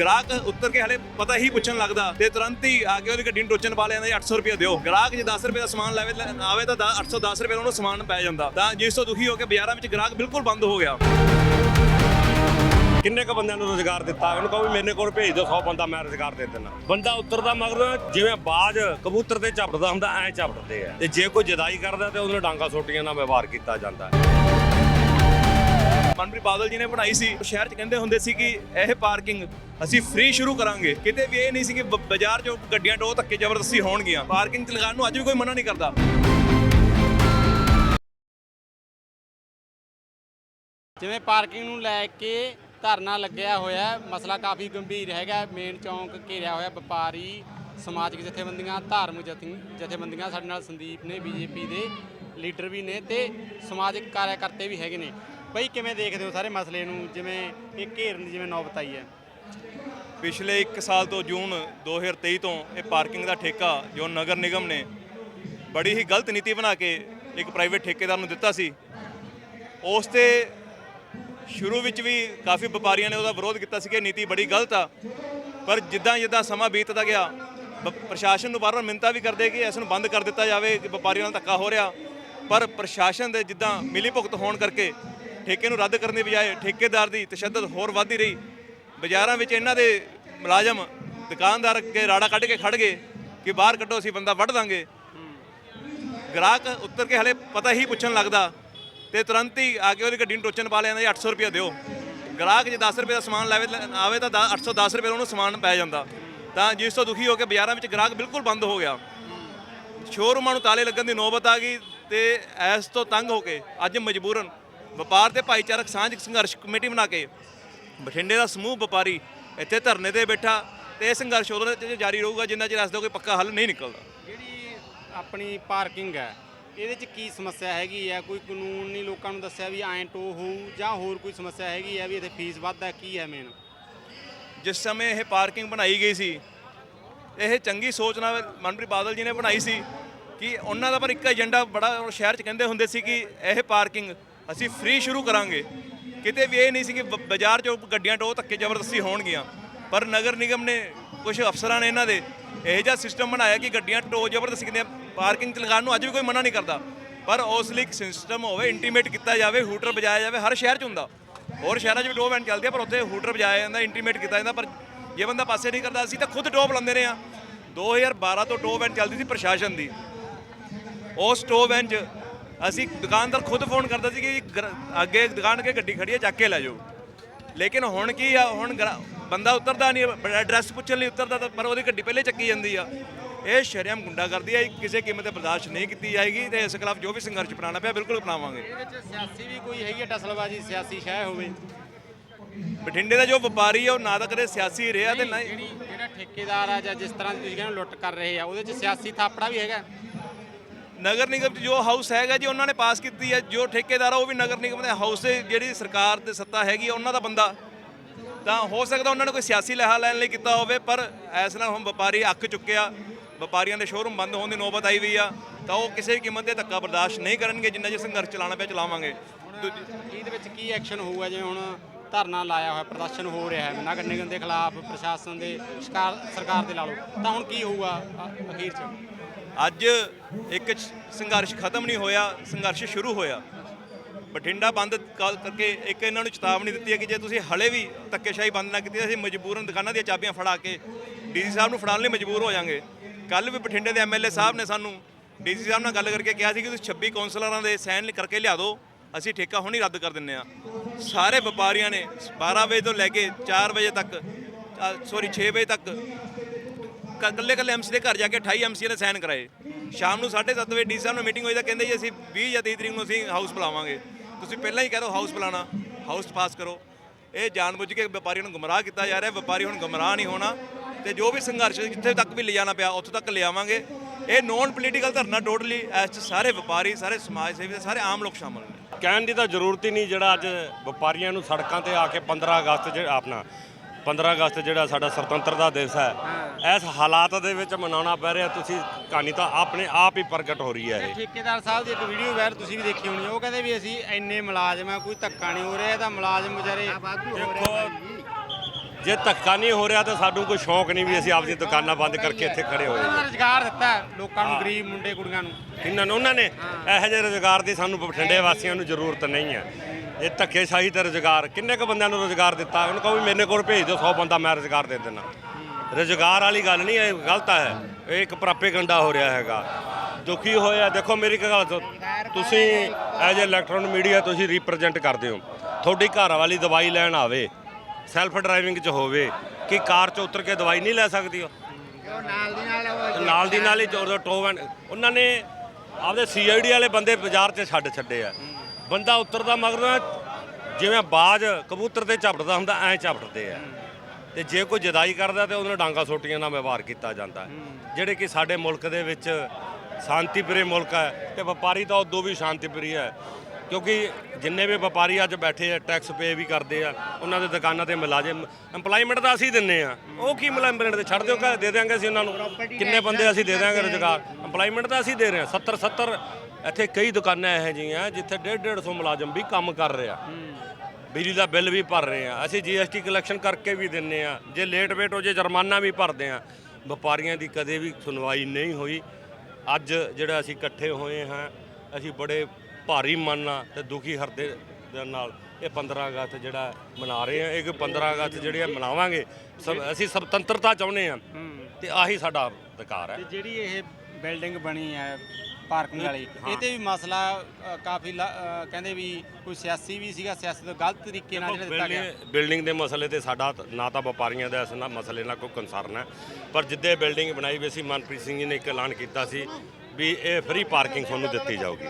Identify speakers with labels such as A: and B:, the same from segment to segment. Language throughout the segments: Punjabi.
A: ਗ੍ਰਾਹਕ ਉੱਤਰ ਕੇ ਹਲੇ ਪਤਾ ਹੀ ਪੁੱਛਣ ਲੱਗਦਾ ਤੇ ਤੁਰੰਤ ਹੀ ਆ ਕੇ ਉਹਦੀ ਗੱਡੀ ਨੂੰ ਟੋਚਨ ਪਾ ਲਿਆ 800 ਰੁਪਏ ਦਿਓ। ਗ੍ਰਾਹਕ ਜੇ 10 ਰੁਪਏ ਦਾ ਸਮਾਨ ਲਾਵੇ, ਲੈ- ਆਵੇ ਤਾਂ 10 810 ਰੁਪਏ ਦਾ ਉਹਨੂੰ ਸਮਾਨ ਪੈ ਜਾਂਦਾ। ਤਾਂ ਜਿਸ ਤੋਂ ਦੁਖੀ ਹੋ ਕੇ ਬਾਜ਼ਾਰਾਂ ਵਿੱਚ ਗ੍ਰਾਹਕ ਬਿਲਕੁਲ ਬੰਦ ਹੋ ਗਿਆ।
B: ਕਿੰਨੇ ਕ ਬੰਦਿਆਂ ਨੂੰ ਰੋਜ਼ਗਾਰ ਦਿੱਤਾ? ਉਹਨੂੰ ਕਹੋ ਵੀ ਮੇਰੇ ਕੋਲ ਭੇਜ ਦਿਓ 100 ਬੰਦਾ ਮੈਂ ਰੋਜ਼ਗਾਰ ਦੇ ਦਿੰਦਾ। ਬੰਦਾ ਉੱਤਰਦਾ ਮਗਰ, ਜਿਵੇਂ ਬਾਜ ਕਬੂਤਰ ਤੇ ਝਪੜਦਾ ਹੁੰਦਾ, ਐ ਝਪੜਦੇ ਆ। ਤੇ ਜੇ ਕੋਈ ਜਦਾਈ ਕਰਦਾ ਤੇ ਉਹਨੂੰ ਡਾਂਗਾ ਸੋਟੀਆਂ ਨਾਲ ਵਿਵਹਾਰ ਕੀਤਾ ਜਾਂਦਾ। ਹੈ
A: ਮਨਪ੍ਰੀਤ ਬਾਦਲ ਜੀ ਨੇ ਬਣਾਈ ਸੀ ਉਹ ਸ਼ਹਿਰ 'ਚ ਕਹਿੰਦੇ ਹੁੰਦੇ ਸੀ ਕਿ ਇਹ ਪਾਰਕਿੰਗ ਅਸੀਂ ਫ੍ਰੀ ਸ਼ੁਰੂ ਕਰਾਂਗੇ। ਕਿਤੇ ਵੀ ਇਹ ਨਹੀਂ ਸੀ ਕਿ ਬ- ਬਾਜ਼ਾਰ 'ਚੋਂ ਗੱਡੀਆਂ ਟੋ ਧੱਕੇ ਜ਼ਬਰਦਸਤੀ ਹੋਣਗੀਆਂ। ਪਾਰਕਿੰਗ 'ਚ ਲਗਾਉਣ ਨੂੰ ਅੱਜ ਵੀ ਕੋਈ ਮਨਾ ਨਹੀਂ ਕਰਦਾ।
C: ਜਿਵੇਂ ਪਾਰਕਿੰਗ ਨੂੰ ਲੈ ਕੇ ਧਰਨਾ ਲੱਗਿਆ ਹੋਇਆ ਹੈ, ਮਸਲਾ ਕਾਫੀ ਗੰਭੀਰ ਹੈਗਾ। ਮੇਨ ਚੌਂਕ ਘੇਰਿਆ ਹੋਇਆ ਵਪਾਰੀ ਸਮਾਜਿਕ ਜਥੇਬੰਦੀਆਂ ਧਾਰਮਿਕ ਜਥੇ- ਜਥੇਬੰਦੀਆਂ ਸਾਡੇ ਨਾਲ ਸੰਦੀਪ ਨੇ ਬੀਜੇਪੀ ਦੇ ਲੀਡਰ ਵੀ ਨੇ ਤੇ ਸਮਾਜਿਕ ਕਾਰਿਆਕਰਤੇ ਵੀ ਹੈਗੇ ਨੇ। ਬਈ ਕਿਵੇਂ ਦੇਖਦੇ ਹੋ ਸਾਰੇ ਮਸਲੇ ਨੂੰ? ਜਿਵੇਂ ਇਹ ਘੇਰਨ ਦੀ ਜਿਵੇਂ ਨੌਬਤ ਆਈ ਹੈ।
A: ਪਿਛਲੇ 1 ਸਾਲ ਤੋਂ ਜੂਨ 2023 ਤੋਂ ਇਹ ਪਾਰਕਿੰਗ ਦਾ ਠੇਕਾ ਜੋ ਨਗਰ ਨਿਗਮ ਨੇ ਬੜੀ ਹੀ ਗਲਤ ਨੀਤੀ ਬਣਾ ਕੇ ਇੱਕ ਪ੍ਰਾਈਵੇਟ ਠੇਕੇਦਾਰ ਨੂੰ ਦਿੱਤਾ ਸੀ, ਉਸ ਤੇ ਸ਼ੁਰੂ ਵਿੱਚ ਵੀ ਕਾਫੀ ਵਪਾਰੀਆਂ ਨੇ ਉਹਦਾ ਵਿਰੋਧ ਕੀਤਾ ਸੀ ਕਿ ਇਹ ਨੀਤੀ ਬੜੀ ਗਲਤ ਆ। ਪਰ ਜਿੱਦਾਂ ਜਿੱਦਾਂ ਸਮਾਂ ਬੀਤਦਾ ਗਿਆ ਬ- ਪ੍ਰਸ਼ਾਸਨ ਨੂੰ ਬਾਰ-ਬਾਰ ਮਿੰਤਾ ਵੀ ਕਰਦੇ ਕਿ ਇਸ ਨੂੰ ਬੰਦ ਕਰ ਦਿੱਤਾ ਜਾਵੇ, ਕਿ ਵਪਾਰੀਆਂ ਨਾਲ ਧੱਕਾ ਹੋ ਰਿਹਾ। ਪਰ ਪ੍ਰਸ਼ਾਸਨ ਦੇ ਜਿੱਦਾਂ ਮਿਲੀ ਭੁਗਤ ਹੋਣ ਕਰਕੇ ਠੇਕੇ ਨੂੰ ਰੱਦ ਕਰਨ ਦੀ ਬਜਾਏ ਠੇਕੇਦਾਰ ਦੀ ਤਸ਼ੱਦਦ ਹੋਰ ਵੱਧਦੀ ਰਹੀ। ਬਾਜ਼ਾਰਾਂ ਵਿੱਚ ਇਹਨਾਂ ਦੇ ਮੁਲਾਜ਼ਮ ਦੁਕਾਨਦਾਰ ਅੱਗੇ ਰਾੜਾ ਕੱਢ ਕੇ ਖੜ ਗਏ ਕਿ ਬਾਹਰ ਕੱਢੋ, ਅਸੀਂ ਬੰਦਾ ਵੱਢ ਦਾਂਗੇ। ਗ੍ਰਾਹਕ ਉੱਤਰ ਕੇ ਹਲੇ ਪਤਾ ਹੀ ਪੁੱਛਣ ਲੱਗਦਾ ਤੇ ਤੁਰੰਤ ਹੀ ਆ ਕੇ ਉਹਦੀ ਗੱਡੀ ਨੂੰ ਟੋਚਨ ਪਾ ਲਿਆ 800 ਰੁਪਏ ਦਿਓ। ਗ੍ਰਾਹਕ ਜੇ 10 ਰੁਪਏ ਦਾ ਸਮਾਨ ਲਾਵੇ ਲੈ- ਆਵੇ ਤਾਂ 10 810 ਰੁਪਏ ਦਾ ਉਹਨੂੰ ਸਮਾਨ ਪੈ ਜਾਂਦਾ। ਤਾਂ ਜਿਸ ਤੋਂ ਦੁਖੀ ਹੋ ਕੇ ਬਾਜ਼ਾਰਾਂ ਵਿੱਚ ਗ੍ਰਾਹਕ ਬਿਲਕੁਲ ਬੰਦ ਹੋ ਗਿਆ। ਸ਼ੋਰੂਮਾਂ ਨੂੰ ਤਾਲੇ ਲੱਗਣ ਦੀ ਨੌਬਤ ਆ ਗਈ ਤੇ ਇਸ ਤੋਂ ਤੰਗ ਹੋ ਕੇ ਅੱਜ ਮਜਬੂਰਨ ਵਪਾਰ ਤੇ ਭਾਈਚਾਰਕ ਸਾਂਝ ਸੰਘਰਸ਼ ਕਮੇਟੀ ਬਣਾ ਕੇ ਬਠਿੰਡੇ ਦਾ ਸਮੂਹ ਵਪਾਰੀ ਇੱਥੇ ਧਰਨੇ ਤੇ ਬੈਠਾ ਤੇ ਇਹ ਸੰਘਰਸ਼ ਉਦੋਂ ਤੱਕ ਜਾਰੀ ਰਹੂਗਾ ਜਿੰਨਾ ਚਿਰ ਇਸ ਦਾ ਕੋਈ ਪੱਕਾ ਹੱਲ ਨਹੀਂ ਨਿਕਲਦਾ।
C: ਜਿਹੜੀ ਆਪਣੀ ਪਾਰਕਿੰਗ ਹੈ ਇਹਦੇ 'ਚ ਕੀ ਸਮੱਸਿਆ ਹੈਗੀ ਹੈ? ਕੋਈ ਕਾਨੂੰਨ ਨਹੀਂ ਲੋਕਾਂ ਨੂੰ ਦੱਸਿਆ ਵੀ ਐਂ ਟੋ ਹੋਊ ਜਾਂ ਹੋਰ ਕੋਈ ਸਮੱਸਿਆ ਹੈਗੀ ਹੈ ਵੀ ਇਹਦੇ ਫੀਸ ਵੱਧ ਹੈ? ਕੀ ਹੈ ਮੇਨ
A: ਜਿਸ ਸਮੇਂ ਇਹ ਪਾਰਕਿੰਗ ਬਣਾਈ ਗਈ ਸੀ ਇਹ ਚੰਗੀ ਸੋਚ ਨਾਲ ਮਨਪ੍ਰੀਤ ਬਾਦਲ ਜੀ ਨੇ ਬਣਾਈ ਸੀ ਕਿ ਉਹਨਾਂ ਦਾ ਪਰ ਇੱਕ ਏਜੰਡਾ ਬੜਾ ਸ਼ਹਿਰ 'ਚ ਕਹਿੰਦੇ ਹੁੰਦੇ ਸੀ ਕਿ ਇਹ ਪਾਰਕਿੰਗ ਅਸੀਂ ਫ੍ਰੀ ਸ਼ੁਰੂ ਕਰਾਂਗੇ। ਕਿਤੇ ਵੀ ਇਹ ਨਹੀਂ ਸੀ ਕਿ ਬ- ਬਾਜ਼ਾਰ 'ਚੋਂ ਗੱਡੀਆਂ ਟੋ ਧੱਕੇ ਜ਼ਬਰਦਸਤੀ ਹੋਣਗੀਆਂ। ਪਰ ਨਗਰ ਨਿਗਮ ਨੇ ਕੁਝ ਅਫਸਰਾਂ ਨੇ ਇਹਨਾਂ ਦੇ ਇਹੋ ਜਿਹਾ ਸਿਸਟਮ ਬਣਾਇਆ ਕਿ ਗੱਡੀਆਂ ਟੋ ਜ਼ਬਰਦਸਤੀ ਕਿਤੇ ਪਾਰਕਿੰਗ 'ਚ ਲਗਾਉਣ ਨੂੰ ਅੱਜ ਵੀ ਕੋਈ ਮਨਾ ਨਹੀਂ ਕਰਦਾ। ਪਰ ਉਸ ਲਈ ਇੱਕ ਸਿਸਟਮ ਹੋਵੇ ਇੰਟੀਮੇਟ ਕੀਤਾ ਜਾਵੇ, ਹੂਟਰ ਵਜਾਇਆ ਜਾਵੇ, ਹਰ ਸ਼ਹਿਰ 'ਚ ਹੁੰਦਾ। ਹੋਰ ਸ਼ਹਿਰਾਂ 'ਚ ਵੀ ਟੋ ਵੈਨ ਚੱਲਦੀ ਆ, ਪਰ ਉੱਥੇ ਹੂਟਰ ਵਜਾਇਆ ਜਾਂਦਾ ਇੰਟੀਮੇਟ ਕੀਤਾ ਜਾਂਦਾ। ਪਰ ਜੇ ਬੰਦਾ ਪਾਸੇ ਨਹੀਂ ਕਰਦਾ, ਅਸੀਂ ਤਾਂ ਖੁਦ ਟੋ ਬੁਲਾਉਂਦੇ ਰਹੇ ਆ 2012 ਤੋਂ ਟੋ ਵੈਨ ਚੱਲਦੀ ਸੀ ਪ੍ਰਸ਼ਾਸਨ ਦੀ। ਉਸ ਟੋ ਵੈਨ 'ਚ ਅਸੀਂ ਦੁਕਾਨਦਾਰ ਖੁਦ ਫੋਨ ਕਰਦਾ ਸੀ ਕਿ ਗਰ- ਅੱਗੇ ਦੁਕਾਨ ਅੱਗੇ ਗੱਡੀ ਖੜੀ ਹੈ ਚੱਕ ਕੇ ਲੈ ਜਾਓ। ਲੇਕਿਨ ਹੁਣ ਕੀ ਆ ਹੁਣ ਗਰਾ- ਬੰਦਾ ਉਤਰਦਾ ਨਹੀਂ ਐਡਰੈਸ ਪੁੱਛਣ ਲਈ ਉਤਰਦਾ ਤਾਂ ਪਰ ਉਹਦੀ ਗੱਡੀ ਪਹਿਲੇ ਚੱਕੀ ਜਾਂਦੀ ਆ। ਇਹ ਸ਼ਰਮ ਗੁੰਡਾ ਕਰਦੀ ਆ ਇਹ ਕਿਸੇ ਕੀਮਤ ਤੇ ਬਰਦਾਸ਼ਤ ਨਹੀਂ ਕੀਤੀ ਜਾਏਗੀ ਤੇ ਇਸ ਖਿਲਾਫ ਜੋ ਵੀ ਸੰਘਰਸ਼ ਅਪਣਾਉਣਾ ਪਿਆ ਬਿਲਕੁਲ ਅਪਣਾਵਾਂਗੇ।
C: ਇਹਦੇ 'ਚ ਸਿਆਸੀ ਵੀ ਕੋਈ ਹੈਗੀ ਹੈ ਟਸਲਬਾਜੀ ਸਿਆਸੀ ਸ਼ਹਿ ਹੋਵੇ।
A: ਬਠਿੰਡੇ ਦਾ ਜੋ ਵਪਾਰੀ ਆ ਉਹ ਨਾ ਤਾਂ ਕਦੇ ਸਿਆਸੀ ਰਿਹਾ ਤੇ ਨਾ ਹੀ-
C: ਜਿਹੜੀ ਜਿਹੜਾ ਠੇਕੇਦਾਰ ਆ ਜਾਂ ਜਿਸ ਤਰ੍ਹਾਂ ਦੀ ਤੁਸੀਂ ਕਹਿੰਦੇ ਹੋ ਲੁੱਟ ਕਰ ਰਹੇ ਆ ਉਹਦੇ 'ਚ ਸਿਆਸੀ ਥਾਪੜਾ ਵੀ ਹੈਗਾ।
A: ਨਗਰ ਨਿਗਮ 'ਚ ਜੋ ਹਾਊਸ ਹੈਗਾ ਜੀ ਉਹਨਾਂ ਨੇ ਪਾਸ ਕੀਤੀ ਹੈ। ਜੋ ਠੇਕੇਦਾਰ ਆ ਉਹ ਵੀ ਨਗਰ ਨਿਗਮ ਦੇ ਹਾਊਸ ਦੇ ਜਿਹੜੀ ਸਰਕਾਰ ਤੇ ਸੱਤਾ ਹੈਗੀ ਆ, ਉਹਨਾਂ ਦਾ ਬੰਦਾ। ਤਾਂ ਹੋ ਸਕਦਾ ਉਹਨਾਂ ਨੇ ਕੋਈ ਸਿਆਸੀ ਲਹਾ ਲੈਣ ਲਈ ਕੀਤਾ ਹੋਵੇ ਪਰ ਐਸ ਨਾਲ ਹੁਣ ਵਪਾਰੀ ਅੱਕ ਚੁੱਕਿਆ ਵਪਾਰੀਆਂ ਦੇ ਸ਼ੋਰੂਮ ਬੰਦ ਹੋਣ ਦੀ ਨੌਬਤ ਆਈ ਹੋਈ ਆ। ਤਾਂ ਉਹ ਕਿਸੇ ਵੀ ਕੀਮਤ ਤੇ ਧੱਕਾ ਬਰਦਾਸ਼ਤ ਨਹੀਂ ਕਰਨਗੇ ਜਿੰਨਾ ਜੇ ਸੰਘਰਸ਼ ਚਲਾਉਣਾ ਪਿਆ ਚਲਾਵਾਂਗੇ। ਦੂਜੀ-
C: ਇਹਦੇ ਵਿੱਚ ਕੀ ਐਕਸ਼ਨ ਹੋਊਗਾ? ਜਿਵੇਂ ਹੁਣ ਧਰਨਾ ਲਾਇਆ ਹੋਇਆ ਪ੍ਰਦਰਸ਼ਨ ਹੋ ਰਿਹਾ ਹੈ। ਨਗਰ ਨਿਗਮ ਦੇ ਖਿਲਾਫ ਪ੍ਰਸ਼ਾਸਨ ਦੇ ਸਰਕਾਰ ਸਰਕਾਰ ਦੇ ਲਾ ਲਓ। ਤਾਂ ਹੁਣ ਕੀ ਹੋਊਗਾ ਅਖੀਰ 'ਚ?
A: ਅੱਜ ਇੱਕ ਸੰਘਰਸ਼ ਖਤਮ ਨਹੀਂ ਹੋਇਆ, ਸੰਘਰਸ਼ ਸ਼ੁਰੂ ਹੋਇਆ। ਬਠਿੰਡਾ ਬੰਦ ਕਰ- ਕਰਕੇ ਇੱਕ ਇਹਨਾਂ ਨੂੰ ਚੇਤਾਵਨੀ ਦਿੱਤੀ ਹੈ ਕਿ ਜੇ ਤੁਸੀਂ ਹਲੇ ਵੀ ਧੱਕੇਸ਼ਾਹੀ ਬੰਦ ਨਾ ਕੀਤੀ, ਅਸੀਂ ਮਜਬੂਰਨ ਦੁਕਾਨਾਂ ਦੀਆਂ ਚਾਬੀਆਂ ਫੜਾ ਕੇ ਡੀਸੀ ਸਾਹਿਬ ਨੂੰ ਫੜਾਉਣ ਲਈ ਮਜਬੂਰ ਹੋ ਜਾਾਂਗੇ ਕੱਲ ਵੀ ਬਠਿੰਡੇ ਦੇ ਐਮਐਲਏ ਸਾਹਿਬ ਨੇ ਸਾਨੂੰ ਡੀਸੀ ਸਾਹਿਬ ਨਾਲ ਗੱਲ ਕਰਕੇ ਕਿਹਾ ਸੀ ਕਿ ਤੁਸੀਂ 26 ਕੌਂਸਲਰਾਂ ਦੇ ਸਾਈਨ ਕਰਕੇ ਲਿਆ ਦਿਓ, ਅਸੀਂ ਠੇਕਾ ਹੁਣੀ ਰੱਦ ਕਰ ਦਿੰਨੇ ਆ ਸਾਰੇ ਵਪਾਰੀਆਂ ਨੇ 12 ਵਜੇ ਤੋਂ ਲੈ ਕੇ 4 ਵਜੇ ਤੱਕ ਸੌਰੀ 6 ਵਜੇ ਤੱਕ ਕੱਲੇ ਕੱਲੇ ਐਮਸੀ ਦੇ ਘਰ ਜਾ ਕੇ 28 ਐਮਸੀ ਨੇ ਸਾਈਨ ਕਰਾਏ। ਸ਼ਾਮ ਨੂੰ 7:30 ਵਜੇ ਡੀ ਸਾਹਿਬ ਨਾਲ ਮੀਟਿੰਗ ਹੋਈ ਤਾਂ ਕਹਿੰਦੇ ਜੀ ਅਸੀਂ 20 ਜਾਂ 30 ਤਰੀਕ ਨੂੰ ਅਸੀਂ ਹਾਊਸ ਬੁਲਾਵਾਂਗੇ। ਤੁਸੀਂ ਪਹਿਲਾਂ ਹੀ ਕਹਿ ਦਿਓ ਹਾਊਸ ਬੁਲਾਣਾ ਹਾਊਸ ਪਾਸ ਕਰੋ। ਇਹ ਜਾਣਬੁੱਝ ਕੇ ਵਪਾਰੀਆਂ ਨੂੰ ਗੁੰਮਰਾਹ ਕੀਤਾ ਜਾ ਰਿਹਾ, ਵਪਾਰੀ ਹੁਣ ਗੁੰਮਰਾਹ ਨਹੀਂ ਹੋਣਾ ਤੇ ਜੋ ਵੀ ਸੰਘਰਸ਼ ਜਿੱਥੇ ਤੱਕ ਵੀ ਲਿਜਾਣਾ ਪਿਆ, ਉੱਥੇ ਤੱਕ ਲਿਆਵਾਂਗੇ ਇਹ ਨੋਨ ਪੋਲੀਟੀਕਲ ਧਰਨਾ ਟੋਟਲੀ ਇਸ 'ਚ ਸਾਰੇ ਵਪਾਰੀ, ਸਾਰੇ ਸਮਾਜ ਸੇਵੀ ਤੇ ਸਾਰੇ ਆਮ ਲੋਕ ਸ਼ਾਮਲ ਨੇ।
B: ਕਹਿਣ ਦੀ ਤਾਂ ਜ਼ਰੂਰਤ ਹੀ ਨਹੀਂ ਜਿਹੜਾ ਅੱਜ ਵਪਾਰੀਆਂ ਨੂੰ ਸੜਕਾਂ ਤੇ ਆ ਕੇ 15 ਅਗਸਤ ਜਿਹੜਾ ਆਪਣਾ 15 ਅਗਸਤ ਜਿਹੜਾ ਸਾਡਾ ਸੁਤੰਤਰਤਾ ਦਿਵਸ ਹੈ ਇਸ ਹਾਲਾਤ ਦੇ ਵਿੱਚ ਮਨਾਉਣਾ ਪੈ ਰਿਹਾ ਤੁਸੀਂ ਕਹਾਣੀ ਤਾਂ ਆਪਣੇ ਆਪ ਹੀ ਪ੍ਰਗਟ ਹੋ ਰਹੀ ਹੈ ਇਹ।
C: ਠੇਕੇਦਾਰ ਸਾਹਿਬ ਦੀ ਇੱਕ ਵੀਡੀਓ ਵਾਇਰ ਤੁਸੀਂ ਵੀ ਦੇਖੀ ਹੋਣੀ ਹੈ ਉਹ ਕਹਿੰਦੇ ਵੀ ਅਸੀਂ ਇੰਨੇ ਮੁਲਾਜ਼ਮ ਆ ਕੋਈ ਧੱਕਾ ਨਹੀਂ ਹੋ ਰਿਹਾ ਇਹ ਤਾਂ ਮੁਲਾਜ਼ਮ ਵਿਚਾਰੇ
B: ਦੇਖੋ ਜੇ। ਧੱਕਾ ਨਹੀਂ ਹੋ ਰਿਹਾ ਤਾਂ ਸਾਨੂੰ ਕੋਈ ਸ਼ੌਂਕ ਨਹੀਂ ਵੀ ਅਸੀਂ ਆਪਣੀ ਦੁਕਾਨਾਂ ਬੰਦ ਕਰਕੇ ਇੱਥੇ ਖੜੇ ਹੋਏ। ਹਾਂ
C: ਰੁਜ਼ਗਾਰ ਦਿੱਤਾ ਲੋਕਾਂ ਨੂੰ ਗਰੀਬ ਮੁੰਡੇ ਕੁੜੀਆਂ ਨੂੰ।
B: ਇਹਨਾਂ ਨੂੰ ਉਹਨਾਂ ਨੇ ਇਹੋ ਜਿਹੇ ਰੋਜ਼ਗਾਰ ਦੀ ਸਾਨੂੰ ਬਠਿੰਡੇ ਵਾਸੀਆਂ ਨੂੰ ਜ਼ਰੂਰਤ ਨਹੀਂ ਹੈ। ਇਹ ਧੱਕੇਸ਼ਾਹੀ ਤੇ ਰੋਜ਼ਗਾਰ, ਕਿੰਨੇ ਕੁ ਬੰਦਿਆਂ ਨੂੰ ਰੋਜ਼ਗਾਰ ਦਿੱਤਾ? ਉਹਨੂੰ ਕਹੋ ਵੀ ਮੇਰੇ ਕੋਲ ਭੇਜ ਦਿਓ 100 ਬੰਦਾ ਮੈਂ ਰੋਜ਼ਗਾਰ ਦੇ ਦੇਣਾ ਰੋਜ਼ਗਾਰ ਵਾਲੀ ਗੱਲ ਨਹੀਂ, ਇਹ ਗਲਤ ਹੈ। ਇਹ ਇੱਕ ਪ੍ਰਾਪੇਗੰਡਾ ਹੋ ਰਿਹਾ ਹੈਗਾ। ਦੁਖੀ ਹੋਇਆ ਦੇਖੋ, ਮੇਰੀ ਇੱਕ ਗੱਲ ਸੁਣੋ। ਤੁਸੀਂ ਐਜ ਇਲੈਕਟ੍ਰੋਨਿਕ ਮੀਡੀਆ ਤੁਸੀਂ ਰਿਪਰੈਜ਼ੈਂਟ ਕਰਦੇ ਹੋ। ਤੁਹਾਡੀ ਘਰ ਵਾਲੀ ਦਵਾਈ ਲੈਣ ਆਵੇ ਸੈਲਫ ਡਰਾਈਵਿੰਗ 'ਚ ਹੋਵੇ, ਕਿ ਕਾਰ 'ਚ ਉਤਰ ਕੇ ਦਵਾਈ ਨਹੀਂ ਲੈ ਸਕਦੀ ਉਹ?
D: ਨਾਲ ਦੀ ਨਾਲ
B: ਨਾਲ ਦੀ ਨਾਲ ਹੀ ਜੋ ਟੋਵਨ ਉਹਨਾਂ ਨੇ ਆਪਦੇ ਸੀਆਈਡੀ ਵਾਲੇ ਬੰਦੇ ਬਾਜ਼ਾਰ 'ਚ ਛੱਡ ਛੱਡੇ ਆ। ਬੰਦਾ ਉਤਰਦਾ ਮਗਰ ਜਿਵੇਂ ਬਾਜ ਕਬੂਤਰ ਤੇ ਝਪਟਦਾ ਹੁੰਦਾ, ਐਂ ਝਪਟਦੇ ਆ। ਤੇ ਜੇ ਕੋਈ ਜਦਾਈ ਕਰਦਾ ਤੇ ਉਹਨਾਂ ਡਾਂਗਾ ਸੋਟੀਆਂ ਨਾਲ ਵਿਵਹਾਰ ਕੀਤਾ ਜਾਂਦਾ। ਜਿਹੜੇ ਕਿ ਸਾਡੇ ਮੁਲਕ ਦੇ ਵਿੱਚ ਸ਼ਾਂਤੀਪ੍ਰਿਯ ਮੁਲਕ ਹੈ ਤੇ ਵਪਾਰੀ ਤਾਂ ਉਦੋਂ ਵੀ ਸ਼ਾਂਤੀਪ੍ਰਿय ਹੈ ਕਿਉਂਕਿ ਜਿੰਨੇ ਵੀ ਵਪਾਰੀ ਅੱਜ ਬੈਠੇ ਆ, ਟੈਕਸ ਪੇ ਵੀ ਕਰਦੇ ਆ, ਉਹਨਾਂ ਦੇ ਦੁਕਾਨਾਂ ਤੇ ਮੁਲਾਜ਼ਮ, EMPLOYMENT ਤਾਂ ਅਸੀਂ ਦਿੰਨੇ ਆ। ਉਹ ਕੀ EMPLOYMENT 'ਤੇ ਛੱਡ ਦਿਓ ਕਿ ਦੇ ਦਿਆਂਗੇ ਅਸੀਂ ਉਹਨਾਂ ਨੂੰ। ਕਿੰਨੇ ਬੰਦੇ ਅਸੀਂ ਦੇ ਦਿਆਂਗੇ ਰੁਜ਼ਗਾਰ? EMPLOYMENT ਤਾਂ ਅਸੀਂ ਦੇ ਰਹੇ ਹਾਂ 70 70 ਇੱਥੇ ਕਈ ਦੁਕਾਨਾਂ ਇਹੋ ਜਿਹੀਆਂ ਜਿੱਥੇ 1.5 150 ਮੁਲਾਜ਼ਮ ਵੀ ਕੰਮ ਕਰ ਰਿਹਾ। ਬਿਜਲੀ ਦਾ ਬਿੱਲ ਵੀ ਭਰ ਰਹੇ ਆ। ਅਸੀਂ ਜੀਐਸਟੀ ਕਲੈਕਸ਼ਨ ਕਰਕੇ ਵੀ ਦਿੰਨੇ ਆ। ਜੇ ਲੇਟ ਵੇਟ ਹੋ ਜੇ ਜੁਰਮਾਨਾ ਵੀ ਭਰਦੇ ਆ। ਵਪਾਰੀਆਂ ਦੀ ਕਦੇ ਵੀ ਸੁਣਵਾਈ ਨਹੀਂ ਹੋਈ। ਅੱਜ ਜਿਹੜਾ ਅਸੀਂ ਇਕੱਠੇ ਹੋਏ ਹਾਂ ਅਸੀਂ ਬੜੇ ਭਾਰੀ ਮਨ ਨਾਲ ਤੇ ਦੁਖੀ ਹਿਰਦੇ ਦੇ ਨਾਲ ਇਹ 15 ਅਗਸਤ ਜਿਹੜਾ ਮਨਾ ਰਹੇ ਆ ਇਹ ਕਿ 15 ਅਗਸਤ ਜਿਹੜੇ ਆ ਮਨਾਵਾਂਗੇ। ਅਸੀਂ ਸੁਤੰਤਰਤਾ ਚਾਹੁੰਦੇ ਆ। ਤੇ ਆਹੀ ਸਾਡਾ ਅਧਿਕਾਰ ਹੈ।
C: ਤੇ ਜਿਹੜੀ ਇਹ ਬਿਲਡਿੰਗ ਬਣੀ ਹੈ ਪਾਰਕਿੰਗ ਵਾਲੀ। ਇਹ ਤੇ ਵੀ ਮਸਲਾ ਅ, ਕਾਫੀ ਲਾ- ਅ, ਕਹਿੰਦੇ ਵੀ ਕੋਈ ਸਿਆਸੀ ਵੀ ਸੀਗਾ ਸਿਆਸਤ ਤੋਂ ਗਲਤ ਤਰੀਕੇ ਨਾਲ ਜਿਹੜਾ ਦਿੱਤਾ ਗਿਆ।
B: ਬਿਲਡਿੰਗ ਬਿਲਡਿੰਗ ਦੇ ਮਸਲੇ ਤੇ ਸਾਡਾ ਤਾਂ- ਨਾ ਤਾਂ ਵਪਾਰੀਆਂ ਦਾ ਇਸ ਨਾਲ ਮਸਲੇ ਨਾਲ ਕੋਈ ਕੰਸਰਨ ਹੈ। ਪਰ ਜਿੱਦੇ ਬਿਲਡਿੰਗ ਬਣਾਈ ਵੀ ਸੀ ਮਨਪ੍ਰੀਤ ਸਿੰਘ ਜੀ ਨੇ ਇੱਕ ਐਲਾਨ ਕੀਤਾ ਸੀ ਵੀ ਇਹ ਫ੍ਰੀ ਪਾਰਕਿੰਗ ਤੁਹਾਨੂੰ ਦਿੱਤੀ ਜਾਊਗੀ।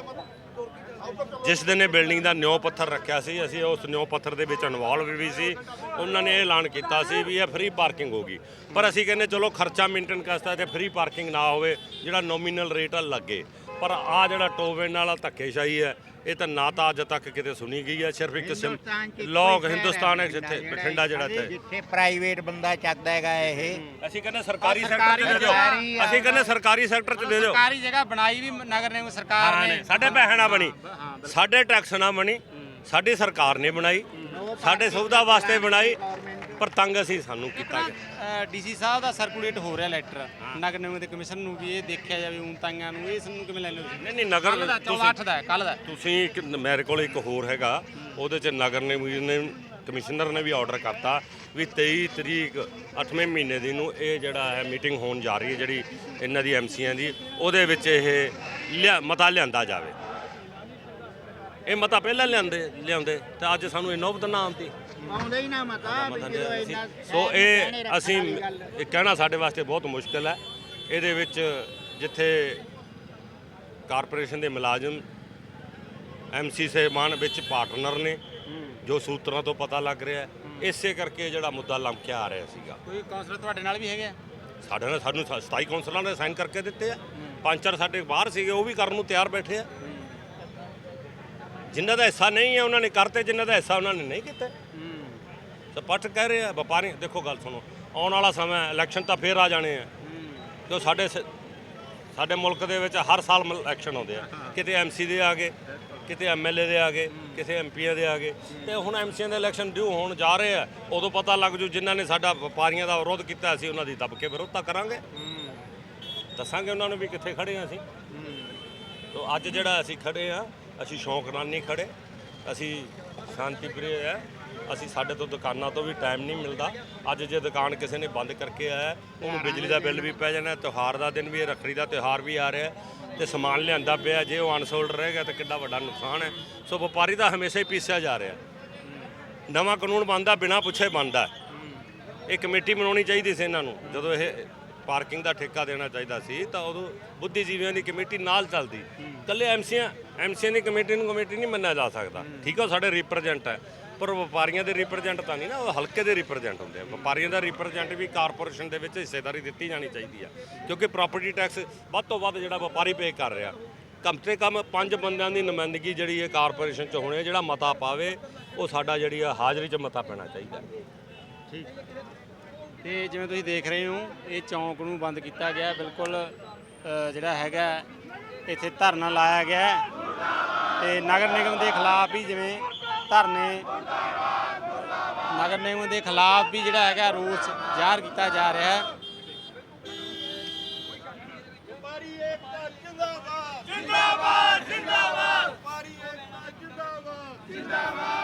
B: ਜਿਸ ਦਿਨ ਇਹ ਬਿਲਡਿੰਗ ਦਾ ਨਿਉ ਪੱਥਰ ਰੱਖਿਆ ਸੀ ਅਸੀਂ ਉਸ ਨਿਉ ਪੱਥਰ ਦੇ ਵਿੱਚ ਇਨਵੋਲਵ ਵੀ ਸੀ। ਉਹਨਾਂ ਨੇ ਇਹ ਐਲਾਨ ਕੀਤਾ ਸੀ ਵੀ ਇਹ ਫ੍ਰੀ ਪਾਰਕਿੰਗ ਹੋਗੀ ਪਰ ਅਸੀਂ ਕਹਿੰਦੇ ਚਲੋ ਖਰਚਾ ਮੇਨਟੇਨ ਕਰਤਾ ਤੇ ਫ੍ਰੀ ਪਾਰਕਿੰਗ ਨਾ ਹੋਵੇ ਜਿਹੜਾ ਨੋਮੀਨਲ ਰੇਟ ਆ ਲੱਗੇ। ਪਰ ਆ ਜਿਹੜਾ ਟੋਵਨ ਵਾਲਾ ਧੱਕੇਸ਼ਾਹੀ ਹੈ ਇਹ ਤਾਂ ਨਾ ਤਾਂ ਅੱਜ ਤੱਕ ਕਿਤੇ ਸੁਣੀ ਗਈ ਹੈ ਸਿਰਫ ਇੱਕ ਸਿਮ
D: ਹਿੰਦੁਸਤਾਨ 'ਚ ਇੱਕੋ ਹੀ
B: ਲੋਕ
D: ਸ਼ਹਿਰ
B: ਹਿੰਦੁਸਤਾਨ ਹੈ ਜਿੱਥੇ ਬਠਿੰਡਾ ਜਿਹੜਾ ਇੱਥੇ।
D: ਜਿੱਥੇ ਪ੍ਰਾਈਵੇਟ ਬੰਦਾ ਚੱਕਦਾ ਹੈਗਾ ਇਹ।
B: ਅਸੀਂ ਕਹਿੰਦੇ ਸਰਕਾਰੀ ਸੈਕਟਰ 'ਚ ਦੇ ਦਿਓ।
D: ਸਰਕਾਰੀ ਆ।
B: ਅਸੀਂ ਕਹਿੰਦੇ ਸਰਕਾਰੀ ਸੈਕਟਰ 'ਚ ਦੇ ਦਿਓ।
C: ਸਰਕਾਰੀ ਜਗ੍ਹਾ ਬਣਾਈ ਵੀ ਨਗਰ ਨਿਗਮ ਸਰਕਾਰ ਨੇ।
B: ਸਾਡੇ ਪੈਸੇ ਨਾ ਬਣੀ। ਸਾਡੇ ਟੈਕਸ ਨਾ ਬਣੀ। ਸਾਡੀ ਸਰਕਾਰ ਨੇ ਬਣਾਈ। ਸਾਡੇ ਸੁਵਿਧਾ ਵਾਸਤੇ ਬਣਾਈ। ਪਰ ਤੰਗ ਅਸੀਂ ਸਾਨੂੰ ਕੀਤਾ ਗਿਆ।
C: ਡੀਸੀ ਸਾਹਿਬ ਦਾ ਸਰਕੂਲੇਟ ਹੋ ਰਿਹਾ ਲੈਟਰ ਨਗਰ ਨਿਗਮ ਦੇ ਕਮਿਸ਼ਨ ਨੂੰ ਵੀ ਇਹ ਦੇਖਿਆ ਜਾਵੇ ਊਂਤਾਈਆਂ ਨੂੰ ਇਸ ਨੂੰ ਕਿਵੇਂ ਲੈ ਲਓ
B: ਨਹੀਂ ਨਹੀਂ ਨਗਰ
C: ਕੱਲ ਦਾ 14 ਦਾ ਕੱਲ ਦਾ
B: ਤੁਸੀਂ ਇੱਕ ਮੇਰੇ ਕੋਲ ਇੱਕ ਹੋਰ ਹੈਗਾ। ਉਹਦੇ ਚ ਨਗਰ ਨੇ ਨੇ ਕਮਿਸ਼ਨਰ ਨੇ ਵੀ ਆਰਡਰ ਕਰਤਾ ਵੀ 23 ਤਰੀਕ 8ਵੇਂ ਮਹੀਨੇ ਦੀ ਨੂੰ ਇਹ ਜਿਹੜਾ ਹੈ ਮੀਟਿੰਗ ਹੋਣ ਜਾ ਰਹੀ ਹੈ ਜਿਹੜੀ ਇਹਨਾਂ ਦੀ ਐਮਸੀਆਂ ਦੀ ਉਹਦੇ ਵਿੱਚ ਇਹ ਲਿਆ- ਮਤਾ ਲਿਆਂਦਾ ਜਾਵੇ। ਇਹ ਮਤਾ ਪਹਿਲਾਂ ਲਿਆਂਦੇ ਲਿਆਉਂਦੇ ਤੇ ਅੱਜ ਸਾਨੂੰ ਇਹ ਨੌਬਤ ਨਾ ਆਉਂਦੀ।
D: ਆਉਂਦਾ ਹੀ ਨਾ ਮਤਾ ਵੀ ਜਦੋਂ ਇੰਨਾ
B: ਸੋ ਇਹ ਅਸੀਂ ਇਹ ਕਹਿਣਾ ਸਾਡੇ ਵਾਸਤੇ ਬਹੁਤ ਮੁਸ਼ਕਲ ਹੈ। ਇਹਦੇ ਵਿੱਚ ਜਿੱਥੇ ਕਾਰਪੋਰੇਸ਼ਨ ਦੇ ਮੁਲਾਜ਼ਮ ਐਮਸੀ ਸਹਿਬਾਨ ਵਿੱਚ ਪਾਰਟਨਰ ਨੇ ਜੋ ਸੂਤਰਾਂ ਤੋਂ ਪਤਾ ਲੱਗ ਰਿਹਾ ਹੈ। ਇਸੇ ਕਰਕੇ ਜਿਹੜਾ ਮੁੱਦਾ ਲੰਮਕਿਆ ਆ ਰਿਹਾ ਸੀਗਾ।
C: ਕੋਈ ਕਾਉਂਸਲਰ ਤੁਹਾਡੇ ਨਾਲ ਵੀ ਹੈਗੇ ਆ?
B: ਸਾਡੇ ਨਾਲ ਸਾਨੂੰ 27 ਕੌਂਸਲਰਾਂ ਨੇ ਸਾਈਨ ਕਰਕੇ ਦਿੱਤੇ ਆ। ਪੰਜ ਚਾਰ ਸਾਡੇ ਬਾਹਰ ਸੀਗੇ ਉਹ ਵੀ ਕਰਨ ਨੂੰ ਤਿਆਰ ਬੈਠੇ ਆ। ਜਿਨ੍ਹਾਂ ਦਾ ਹਿੱਸਾ ਨਹੀਂ ਹੈ, ਉਹਨਾਂ ਨੇ ਕਰਤੇ, ਜਿਨ੍ਹਾਂ ਦਾ ਹਿੱਸਾ ਉਹਨਾਂ ਨੇ ਨਹੀਂ ਕੀਤਾ। ਸਪਸ਼ਟ ਕਹਿ ਰਹੇ ਆ ਵਪਾਰੀ, ਦੇਖੋ ਗੱਲ ਸੁਣੋ, ਆਉਣ ਵਾਲਾ ਸਮਾਂ ਇਲੈਕਸ਼ਨ ਤਾਂ ਫੇਰ ਆ ਜਾਣੇ ਆ। ਜੋ ਸਾਡੇ ਸ- ਸਾਡੇ ਮੁਲਕ ਦੇ ਵਿੱਚ ਹਰ ਸਾਲ ਮ- ਇਲੈਕਸ਼ਨ ਆਉਂਦੇ ਆ। ਕਿਤੇ ਐਮਸੀ ਦੇ ਆ ਗਏ, ਕਿਤੇ ਐਮਐਲਏ ਦੇ ਆ ਗਏ ਕਿਸੇ ਐਮਪੀਆਂ ਦੇ ਆ ਗਏ। ਤੇ ਹੁਣ ਐਮਸੀਆਂ ਦੇ ਇਲੈਕਸ਼ਨ ਡਿਊ ਹੋਣ ਜਾ ਰਹੇ ਆ, ਉਦੋਂ ਪਤਾ ਲੱਗ ਜੂ ਜਿਨ੍ਹਾਂ ਨੇ ਸਾਡਾ ਵਪਾਰੀਆਂ ਦਾ ਵਿਰੋਧ ਕੀਤਾ ਸੀ ਉਹਨਾਂ ਦੀ ਦੱਬ ਕੇ ਵਿਰੋਧਤਾ ਕਰਾਂਗੇ। ਦੱਸਾਂਗੇ ਉਹਨਾਂ ਨੂੰ ਵੀ ਕਿੱਥੇ ਖੜੇ ਆ ਅਸੀਂ। ਤੋ ਅੱਜ ਜਿਹੜਾ ਅਸੀਂ ਖੜੇ ਆ ਅਸੀਂ ਸ਼ੌਂਕ ਨਾਲ ਨਹੀਂ ਖੜੇ। ਅਸੀਂ ਸ਼ਾਂਤੀ ਪ੍ਰਿय ਹੈ। ਅਸੀਂ ਸਾਡੇ ਤੋਂ ਦੁਕਾਨਾਂ ਤੋਂ ਵੀ ਟਾਈਮ ਨਹੀਂ ਮਿਲਦਾ। ਅੱਜ ਜੇ ਦੁਕਾਨ ਕਿਸੇ ਨੇ ਬੰਦ ਕਰਕੇ ਆਇਆ ਉਹਨੂੰ ਬਿਜਲੀ ਦਾ ਬਿੱਲ ਵੀ ਪੈ ਜਾਣਾ ਤਿਉਹਾਰ ਦਾ ਦਿਨ ਵੀ ਹੈ, ਰੱਖੜੀ ਦਾ ਤਿਉਹਾਰ ਵੀ ਆ ਰਿਹਾ ਤੇ ਸਮਾਨ ਲਿਆਂਦਾ ਪਿਆ ਜੇ ਉਹ ਅਨਸੋਲਡ ਰਹੇਗਾ ਤਾਂ ਕਿੰਨਾ ਵੱਡਾ ਨੁਕਸਾਨ ਹੈ। ਸੋ ਵਪਾਰੀ ਦਾ ਹਮੇਸ਼ਾ ਹੀ ਪੀਸਿਆ ਜਾ ਰਿਹਾ ਨਵਾਂ ਕਾਨੂੰਨ ਬਣਦਾ ਬਿਨਾਂ ਪੁੱਛੇ ਬਣਦਾ ਇਹ ਕਮੇਟੀ ਬਣਾਉਣੀ ਚਾਹੀਦੀ ਸੀ ਇਹਨਾਂ ਨੂੰ। ਜਦੋਂ ਇਹ ਪਾਰਕਿੰਗ ਦਾ ਠੇਕਾ ਦੇਣਾ ਚਾਹੀਦਾ ਸੀ ਤਾਂ ਉਦੋਂ ਬੁੱਧੀਜੀਵੀਆਂ ਦੀ ਕਮੇਟੀ ਨਾਲ ਚੱਲਦੀ। ਕੱਲੇ ਐਮਸੀਆਂ ਐਮਸੀਆਂ ਦੀ ਕਮੇਟੀ ਨੂੰ ਕਮੇਟੀ ਨਹੀਂ ਮੰਨਿਆ ਜਾ ਸਕਦਾ। ਠੀਕ ਹੈ ਸਾਡੇ ਰਿਪਰੈਜ਼ੈਂਟ ਹੈ ਪਰ ਵਪਾਰੀਆਂ ਦੇ ਰਿਪਰੈਜ਼ੈਂਟ ਤਾਂ ਨਹੀਂ ਨਾ ਉਹ ਹਲਕੇ ਦੇ ਰਿਪਰੈਜ਼ੈਂਟ ਹੁੰਦੇ ਆ। ਵਪਾਰੀਆਂ ਦਾ ਰਿਪਰੈਜ਼ੈਂਟ ਵੀ ਕਾਰਪੋਰੇਸ਼ਨ ਦੇ ਵਿੱਚ ਹਿੱਸੇਦਾਰੀ ਦਿੱਤੀ ਜਾਣੀ ਚਾਹੀਦੀ ਆ। ਕਿਉਂਕਿ ਪ੍ਰਾਪਰਟੀ ਟੈਕਸ ਵੱਧ ਤੋਂ ਵੱਧ ਜਿਹੜਾ ਵਪਾਰੀ ਪੇ ਕਰ ਰਿਹਾ ਕਮ ਸੇ ਕਮ ਪੰਜ ਬੰਦਿਆਂ ਦੀ ਨੁਮਾਇੰਦਗੀ ਜਿਹੜੀ ਹੈ ਕਾਰਪੋਰੇਸ਼ਨ ਚ ਹੋਣੀ ਹੈ ਜਿਹੜਾ ਮਤਾ ਪਾਵੇ ਉਹ ਸਾਡਾ ਜਿਹੜੀ ਆ ਹਾਜ਼ਰੀ ਚ ਮਤਾ ਪੈਣਾ ਚਾਹੀਦਾ।
C: ਤੇ ਜਿਵੇਂ ਤੁਸੀਂ ਦੇਖ ਰਹੇ ਹੋ ਇਹ ਚੌਂਕ ਨੂੰ ਬੰਦ ਕੀਤਾ ਗਿਆ ਬਿਲਕੁਲ ਜਿਹੜਾ ਹੈਗਾ ਇੱਥੇ ਧਰਨਾ ਲਾਇਆ ਗਿਆ ਤੇ ਨਗਰ ਨਿਗਮ ਦੇ ਖਿਲਾਫ ਵੀ ਜਿਵੇਂ ਧਰਨੇ ਨਗਰ ਨਿਗਮ ਦੇ ਖਿਲਾਫ ਵੀ ਜਿਹੜਾ ਹੈਗਾ ਰੋਸ ਜ਼ਾਹਰ ਕੀਤਾ ਜਾ ਰਿਹਾ ਹੈ। ਜਿੰਦਾਬਾਦ। ਜਿੰਦਾਬਾਦ ਜਿੰਦਾਬਾਦ।
E: ਜਿੰਦਾਬਾਦ।